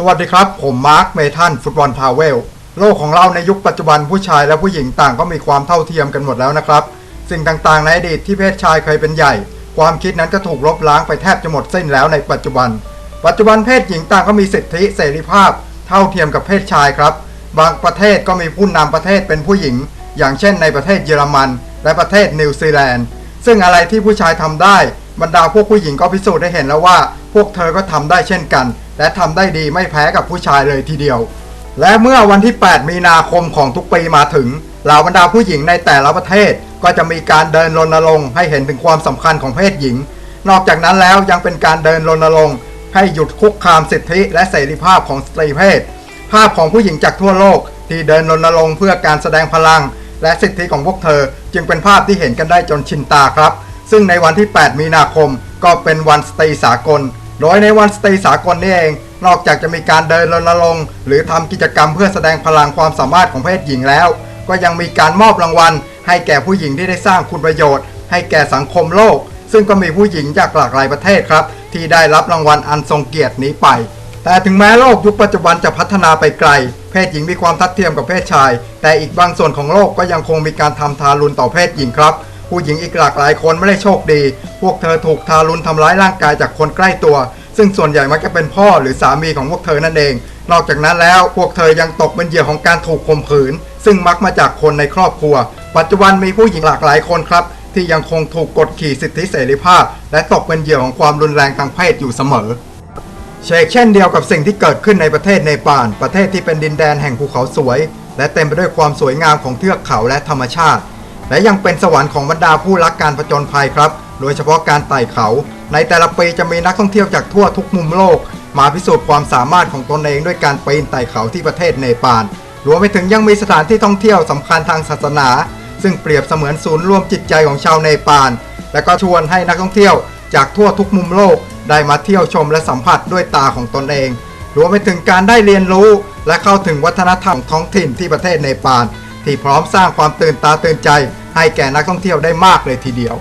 สวัสดีครับ ผมมาร์คเมทันฟุตบอลพาเวล โลกของเราในยุคปัจจุบันผู้ชายและผู้หญิงต่างก็มีความเท่าเทียมกันหมดแล้วนะครับ สิ่งต่างๆในอดีตที่เพศชายเคยเป็นใหญ่ ความคิดนั้นก็ถูกลบล้างไปแทบจะหมดสิ้นแล้วในปัจจุบัน ปัจจุบันเพศหญิงต่างก็มีสิทธิเสรีภาพ เท่าเทียมกับเพศชายครับ บางประเทศก็มีผู้นำประเทศเป็นผู้หญิง อย่างเช่นในประเทศเยอรมัน และประเทศนิวซีแลนด์ ซึ่งอะไรที่ผู้ชายทำได้ บรรดาพวกผู้หญิงก็พิสูจน์ได้เห็นแล้วว่า พวกเธอก็ทำได้เช่นกัน และทำได้ดีไม่แพ้กับผู้ชายเลยทีเดียว และเมื่อวันที่ 8 มีนาคมของทุกปีมาถึงเหล่าบรรดาผู้หญิงในแต่ละประเทศก็จะมีการเดินรณรงค์ให้เห็นถึงความสำคัญของเพศหญิง นอกจากนั้นแล้วยังเป็นการเดินรณรงค์ให้หยุดคุกคามสิทธิและเสรีภาพของสตรีเพศ ภาพของผู้หญิงจากทั่วโลก ที่เดินรณรงค์เพื่อการแสดงพลัง และสิทธิของพวกเธอ จึงเป็นภาพที่เห็นกันได้จนชินตาครับ ซึ่งในวันที่ 8 มีนาคม ก็เป็นวันสตรีสากล โดยในวันสตรีสากลนี่เอง นอกจากจะมีการเดินรณรงค์หรือทำกิจกรรมเพื่อแสดงพลังความสามารถของเพศหญิงแล้ว ก็ยังมีการมอบรางวัล ให้แก่ผู้หญิงที่ได้สร้างคุณประโยชน์ ให้แก่สังคมโลก ซึ่งก็มีผู้หญิงจากหลากหลายประเทศครับ ที่ได้รับรางวัลอันทรงเกียรตินี้ไป แต่ถึงแม้โลกยุคปัจจุบันจะพัฒนาไปไกล เพศหญิงมีความทัดเทียมกับเพศชาย แต่อีกบางส่วนของโลกก็ยังคงมีการทำทารุณต่อเพศหญิงครับ ผู้หญิงอีกหลากหลายคนไม่ได้โชคดี พวกเธอถูกทารุณทำร้ายร่างกายจากคนใกล้ตัว ซึ่งส่วนใหญ่มักจะเป็นพ่อหรือสามีของพวกเธอนั่นเอง นอกจากนั้นแล้วพวกเธอยังตกเป็นเหยื่อของการถูกข่มขืน ซึ่งมักมาจากคนในครอบครัว ปัจจุบันมีผู้หญิงหลากหลายคนครับ ที่ยังคงถูกกดขี่สิทธิเสรีภาพ และตกเป็นเหยื่อของความรุนแรงทางเพศอยู่เสมอเชกเช่นเดียวกับสิ่งที่เกิดขึ้นในประเทศเนปาลประเทศที่เป็นดินแดนแห่งภูเขาสวย และเต็มไปด้วยความสวยงามของเทือกเขาและธรรมชาติ และยังเป็นสวรรค์ของบรรดาผู้รักการผจญภัยครับ โดยเฉพาะการไต่เขา ในแต่ละปีจะมีนักท่องเที่ยวจากทั่วทุกมุมโลก มาพิสูจน์ความสามารถของตนเองด้วยการปีนไต่เขาที่ประเทศเนปาล รวมไปถึงยังมีสถานที่ท่องเที่ยวสำคัญทางศาสนา ซึ่งเปรียบเสมือนศูนย์รวมจิตใจของชาวเนปาล และก็ชวนให้นักท่องเที่ยวจากทั่วทุกมุมโลก ได้มาเที่ยวชมและสัมผัสด้วยตาของตนเอง รวมไปถึงการได้เรียนรู้ และเข้าถึงวัฒนธรรมท้องถิ่นที่ประเทศเนปาลที่พร้อมสร้างความตื่นตาตื่นใจ ให้แก่นักท่องเที่ยวได้มากเลยทีเดียว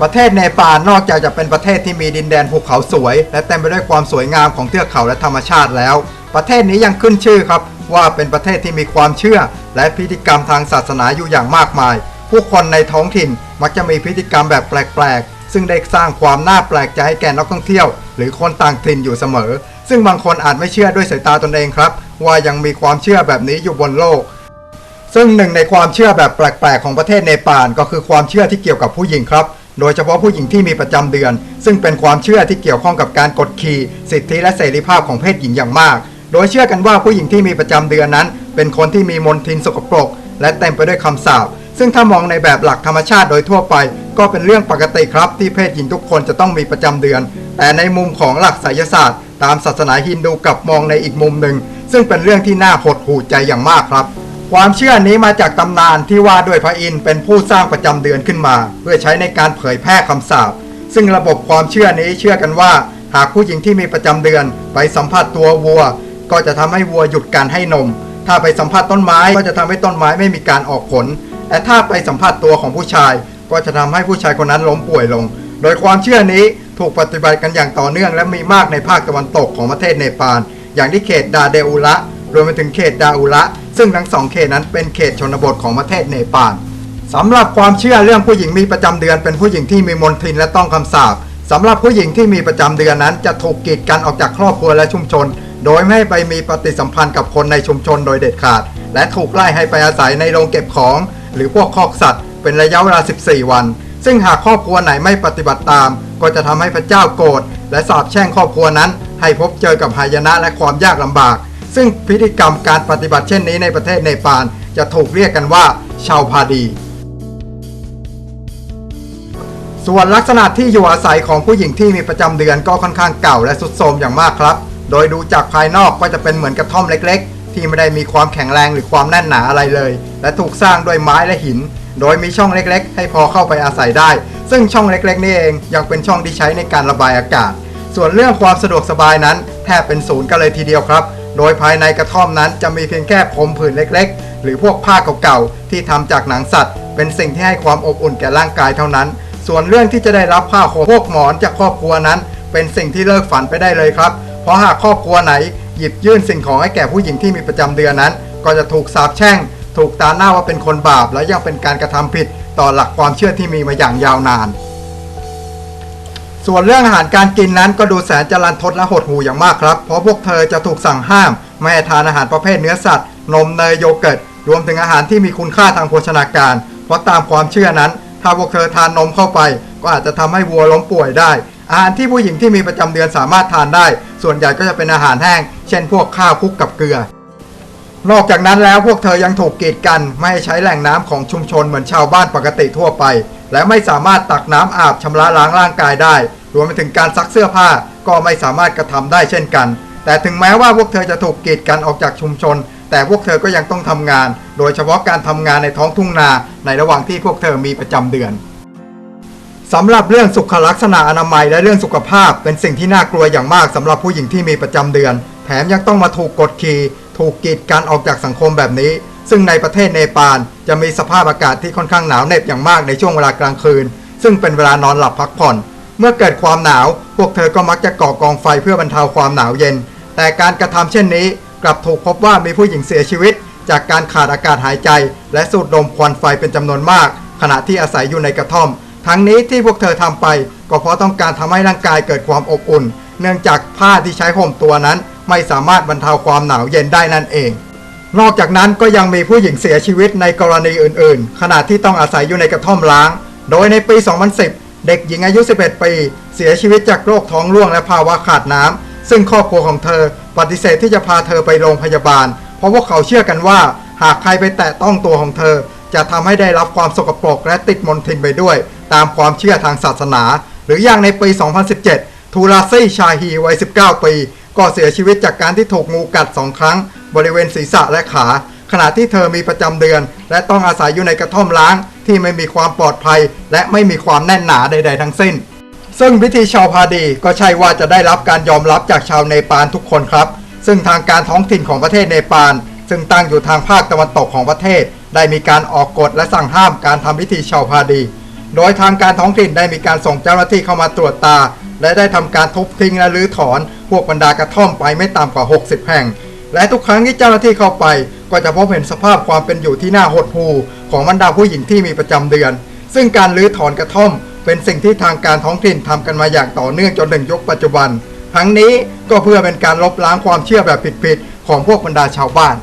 ประเทศเนปาลนอกจากจะเป็นประเทศที่มีดินแดนภูเขาสวย และเต็มไปด้วยความสวยงามของเทือกเขาและธรรมชาติแล้ว ประเทศนี้ยังขึ้นชื่อครับ ว่าเป็นประเทศที่มีความเชื่อ และพิธีกรรมทางศาสนาอยู่อย่างมากมาย ผู้คนในท้องถิ่นมักจะมีพิธีกรรมแบบแปลกๆ ซึ่งได้สร้างความน่าแปลกใจให้แก่นักท่องเที่ยว หรือคนต่างถิ่นอยู่เสมอ ซึ่งบางคนอาจไม่เชื่อด้วยสายตาตนเองครับ ว่ายังมีความเชื่อแบบนี้อยู่บนโลก ซึ่งหนึ่งในความเชื่อแบบแปลกๆของประเทศเนปาลก็คือความเชื่อที่เกี่ยวกับผู้หญิงครับ โดยเฉพาะผู้หญิงที่มีประจำเดือน ซึ่งเป็นความเชื่อที่เกี่ยวข้องกับการกดขี่สิทธิและเสรีภาพของเพศหญิงอย่างมาก โดยเชื่อกันว่าผู้หญิงที่มีประจำเดือนนั้น เป็นคนที่มีมลทินสกปรก และเต็มไปด้วยคำสาปซึ่งถ้ามองในแบบหลักธรรมชาติโดยทั่วไป ก็เป็นเรื่องปกติครับที่เพศหญิงทุกคนจะต้องมีประจำเดือน แต่ในมุมของหลักไสยศาสตร์ ตามศาสนาฮินดูกลับมองในอีกมุมหนึ่งซึ่งเป็นเรื่องที่น่าหดหู่ใจอย่างมากครับ ความเชื่อนี้มาจากตำนานที่ว่าด้วยพระอินทร์เป็นผู้สร้างประจำเดือนขึ้นมา เพื่อใช้ในการเผยแพร่คำสาปซึ่งระบบความเชื่อนี้เชื่อกันว่า หากผู้หญิงที่มีประจำเดือน ไปสัมผัสตัววัว ก็จะทำให้วัวหยุดการให้นม ถ้าไปสัมผัสต้นไม้ก็จะทำให้ต้นไม้ไม่มีการออกผลและถ้าไปสัมผัสตัวของผู้ชาย ก็จะทำให้ผู้ชายคนนั้นล้มป่วยลง โดยความเชื่อนี้ถูกปฏิบัติกันอย่างต่อเนื่อง และมีมากในภาคตะวันตกของประเทศเนปาลอย่างที่เขตดาเดอุระรวมไปถึงเขตดาอุระ ซึ่งทั้งสองเขตนั้นเป็นเขตชนบทของประเทศเนปาลสำหรับความเชื่อเรื่องผู้หญิงมีประจำเดือนเป็นผู้หญิงที่มีมนทินและต้องคำสาปสำหรับผู้หญิงที่มีประจำเดือนนั้นจะถูกกีดกันออกจากครอบครัวและชุมชน โดยไม่ให้ไปมีปฏิสัมพันธ์กับคนในชุมชนโดยเด็ดขาด และถูกไล่ให้ไปอาศัยในโรงเก็บของ หรือพวกคอกสัตว์ เป็นระยะเวลา 14 วัน ซึ่งหากครอบครัวไหนไม่ปฏิบัติตาม ก็จะทำให้พระเจ้าโกรธและสาปแช่งครอบครัวนั้น ให้พบเจอกับหายนะและความยากลำบาก ซึ่งพิธีกรรมการปฏิบัติเช่นนี้ในประเทศเนปาลจะถูกเรียกกันว่า ชาวพาดี ส่วนลักษณะที่อยู่อาศัยของผู้หญิงที่มีประจำเดือนก็ค่อนข้างเก่าและสุดโทรมอย่างมากครับ โดยดูจากภายนอกก็จะเป็นเหมือนกระท่อมเล็ก ๆ ที่ไม่ได้มีความแข็งแรงหรือความแน่นหนาอะไรเลย และถูกสร้างด้วยไม้และหิน โดยมีช่องเล็กๆ ให้พอเข้าไปอาศัยได้ ซึ่งช่องเล็กๆ นี่เองยังเป็นช่องที่ใช้ในการระบายอากาศ ส่วนเรื่องความสะดวกสบายนั้นแทบเป็นศูนย์กันเลยทีเดียวครับ โดยภายในกระท่อมนั้นจะมีเพียงแค่พรมผืนเล็กๆ หรือพวกผ้าเก่าๆที่ทำจากหนังสัตว์ เป็นสิ่งที่ให้ความอบอุ่นแก่ร่างกายเท่านั้น ส่วนเรื่องที่จะได้รับผ้าห่มพวกหมอนจากครอบครัวนั้น เป็นสิ่งที่เลิกฝันไปได้เลยครับ เพราะหากครอบครัวไหนหยิบยื่นสิ่งของให้แก่ผู้หญิงที่มีประจำเดือนนั้น ก็จะถูกสาปแช่ง ถูกตาหน้าว่าเป็นคนบาป และยังเป็นการกระทำผิดต่อหลักความเชื่อที่มีมาอย่างยาวนาน ส่วนเรื่องอาหารการกินนั้นก็ดูแสนจะรันทดและหดหูอย่างมากครับ เพราะพวกเธอจะถูกสั่งห้าม ไม่ให้ทานอาหารประเภทเนื้อสัตว์ นมเนยโยเกิร์ต รวมถึงอาหารที่มีคุณค่าทางโภชนาการ เพราะตามความเชื่อนั้น ถ้าพวกเธอทานนมเข้าไป ก็อาจจะทำให้วัวล้มป่วยได้ อาหารที่ผู้หญิงที่มีประจำเดือนสามารถทานได้ ส่วนใหญ่ก็จะเป็นอาหารแห้ง เช่น พวกข้าวคลุกกับเกลือนอกจากนั้นแล้วพวกเธอยังถูกกีดกันไม่ให้ใช้แหล่งน้ำของชุมชนเหมือนชาวบ้านปกติทั่วไป และไม่สามารถตักน้ำอาบชำระล้างร่างกายได้ รวมไปถึงการซักเสื้อผ้าก็ไม่สามารถกระทำได้เช่นกัน แต่ถึงแม้ว่าพวกเธอจะถูกกีดกันออกจากชุมชน แต่พวกเธอก็ยังต้องทำงาน โดยเฉพาะการทำงานในท้องทุ่งนาในระหว่างที่พวกเธอมีประจำเดือนสำหรับเรื่องสุขลักษณะอนามัยและเรื่องสุขภาพเป็นสิ่งที่น่ากลัวอย่างมากสำหรับผู้หญิงที่มีประจำเดือน แถมยังต้องมาถูกกดขี่ถูกกีดกันออกจากสังคมแบบนี้ ซึ่งในประเทศเนปาลจะมีสภาพอากาศที่ค่อนข้างหนาวเหน็บอย่างมากในช่วงเวลากลางคืน ซึ่งเป็นเวลานอนหลับพักผ่อน เมื่อเกิดความหนาว พวกเธอก็มักจะก่อกองไฟเพื่อบรรเทาความหนาวเย็น แต่การกระทำเช่นนี้ กลับถูกพบว่ามีผู้หญิงเสียชีวิต จากการขาดอากาศหายใจ และสูดดมควันไฟเป็นจำนวนมาก ขณะที่อาศัยอยู่ในกระท่อม ทั้งนี้ที่พวกเธอทำไป ก็เพราะต้องการทำให้ร่างกายเกิดความอบอุ่น เนื่องจากผ้าที่ใช้ห่มตัวนั้น ไม่สามารถบรรเทาความหนาวเย็นได้นั่นเองนอกจากนั้นก็ยังมีผู้หญิงเสียชีวิตในกรณีอื่น ๆ ขณะที่ต้องอาศัยอยู่ในกระท่อมล้าง โดยในปี 2010 เด็กหญิงอายุ 11 ปี เสียชีวิตจากโรคท้องร่วงและภาวะขาดน้ำ ซึ่งครอบครัวของเธอปฏิเสธที่จะพาเธอไปโรงพยาบาล เพราะพวกเขาเชื่อกันว่า หากใครไปแตะต้องตัวของเธอ จะทำให้ได้รับความสกปรกและติดมลทินไปด้วย ตามความเชื่อทางศาสนา หรืออย่างในปี 2017 ทูราซี่ชาฮีวัย 19 ปี ก็เสียชีวิตจากการที่ถูกงูกัดสองครั้ง บริเวณศีรษะและขา ขณะที่เธอมีประจำเดือน และต้องอาศัยอยู่ในกระท่อมล้าง ที่ไม่มีความปลอดภัย และไม่มีความแน่นหนาใด ๆ ทั้งสิ้น ซึ่งพิธีชาวพาดีก็ใช่ว่าจะได้รับการยอมรับจากชาวเนปาลทุกคนครับ ซึ่งทางการท้องถิ่นของประเทศเนปาลซึ่งตั้งอยู่ทางภาคตะวันตกของประเทศ ได้มีการออกกฎและสั่งห้ามการทำพิธีชาวพาดี โดยทางการท้องถิ่นได้มีการส่งเจ้าหน้าที่เข้ามาตรวจตา และได้ทำการทุบทิ้งและรื้อถอน พวกบรรดากระท่อมไปไม่ต่ำกว่า 60 แห่ง และทุกครั้งที่เจ้าหน้าที่เข้าไป ก็จะพบเห็นสภาพความเป็นอยู่ที่น่าหดหู่ของบรรดาผู้หญิงที่มีประจำเดือน ซึ่งการรื้อถอนกระท่อม เป็นสิ่งที่ทางการท้องถิ่นทำกันมาอย่างต่อเนื่องจนถึงยุคปัจจุบัน ทั้งนี้ก็เพื่อเป็นการลบล้างความเชื่อแบบผิดๆของพวกบรรดาชาวบ้าน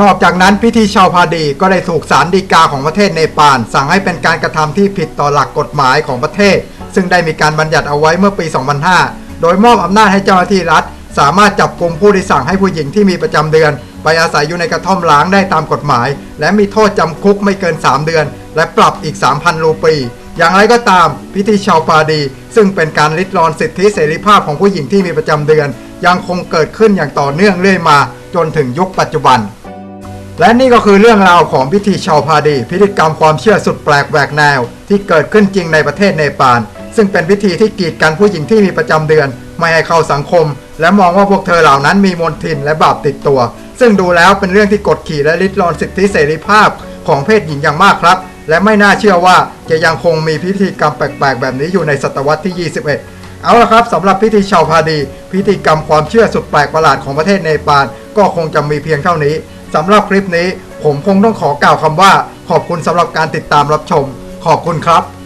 นอกจากนั้นพิธีชาวพาดีก็ได้ถูกศาลฎีกาของประเทศเนปาลสั่งให้เป็นการกระทำที่ผิดต่อหลักกฎหมายของประเทศ ซึ่งได้มีการบัญญัติเอาไว้เมื่อปี 2005 โดยมอบอำนาจให้เจ้าหน้าที่รัฐ สามารถจับกลุ่มผู้ที่สั่งให้ผู้หญิงที่มีประจำเดือน ไปอาศัยอยู่ในกระท่อมล้างได้ตามกฎหมาย และมีโทษจำคุกไม่เกิน 3 เดือน และปรับอีก 3,000 รูปี อย่างไรก็ตามพิธีชาวปาดี ซึ่งเป็นการลิดรอนสิทธิเสรีภาพของผู้หญิงที่มีประจำเดือน ยังคงเกิดขึ้นอย่างต่อเนื่องเรื่อยมา จนถึงยุคปัจจุบัน และนี่ก็คือเรื่องราวของพิธีชาวพาดี พิธีกรรมความเชื่อสุดแปลกแหวกแนว ที่เกิดขึ้นจริงในประเทศเนปาลซึ่งเป็นพิธีที่กีดกันผู้หญิงที่มีประจำเดือน ไม่ให้เข้าสังคม และมองว่าพวกเธอเหล่านั้นมีมนทินและบาปติดตัว ซึ่งดูแล้วเป็นเรื่องที่กดขี่และลิดรอนสิทธิเสรีภาพของเพศหญิงอย่างมากครับ และไม่น่าเชื่อว่าจะยังคงมีพิธีกรรมแปลกๆ แบบนี้อยู่ในศตวรรษที่ 21 เอาละครับสำหรับพิธีชาวพาดี พิธีกรรมความเชื่อสุดแปลกประหลาดของประเทศเนปาลก็คงจะมีเพียงเท่านี้สำหรับคลิปนี้ ผมคงต้องขอกล่าวคำว่า ขอบคุณสำหรับการติดตามรับชม ขอบคุณครับ